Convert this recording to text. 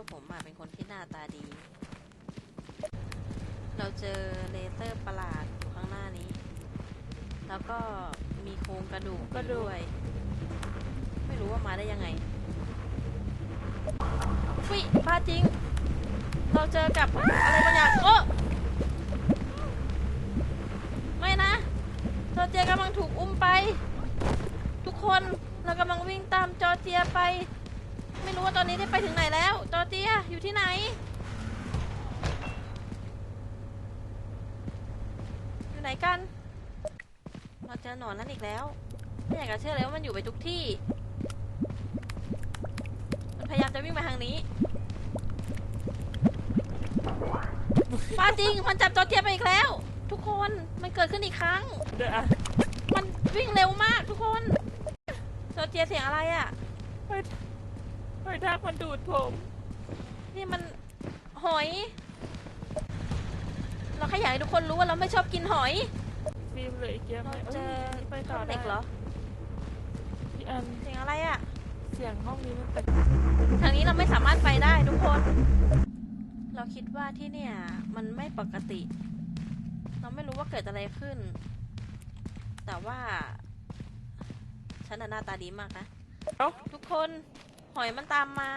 ว่าผมอะเป็นคนที่หน้าตาดี เราเจอเลเซอร์ประหลาดอยู่ข้างหน้านี้ แล้วก็มีโครงกระดูกกระดูก ด้วย ไม่รู้ว่ามาได้ยังไงวิบ้าจริง เราเจอกับอะไรบางอย่างโอ้ไม่นะ จอร์เจียกำลังถูกอุ้มไป ทุกคนเรากำลังวิ่งตามจอร์เจียไป ไม่รู้ว่าตอนนี้ได้ไปถึงไหนแล้วจอร์เจียอยู่ที่ไหน อยู่ไหนกัน เราเจอหนอนนั้นอีกแล้ว ไม่อยากจะเชื่อเลยว่ามันอยู่ไปทุกที่ มันพยายามจะวิ่งไปทางนี้ป้าจริงมันจับจอร์เจียไปอีกแล้ว ทุกคนมันเกิดขึ้นอีกครั้ง เดี๋ยวอะมันวิ่งเร็วมากทุกคนจอร์เจียเสียงอะไรอะ่ะ หอยทากมันดูดผม นี่มันหอย เราแค่อยากให้ทุกคนรู้ว่าเราไม่ชอบกินหอย ฟิล์มเหลยเกียร์ไหมเราเจอไปต่อท่อนได้เด็กเหรอพี่อันเสียงอะไรอะ่ะเสียงห้องนี้มันแปลกทางนี้เราไม่สามารถไปได้ทุกคน เราคิดว่าที่เนี่ย มันไม่ปกติ เราไม่รู้ว่าเกิดอะไรขึ้น แต่ว่า ฉันน่ะหน้าตาดีมากนะ เอ้า ทุกคน หอยมันตามมา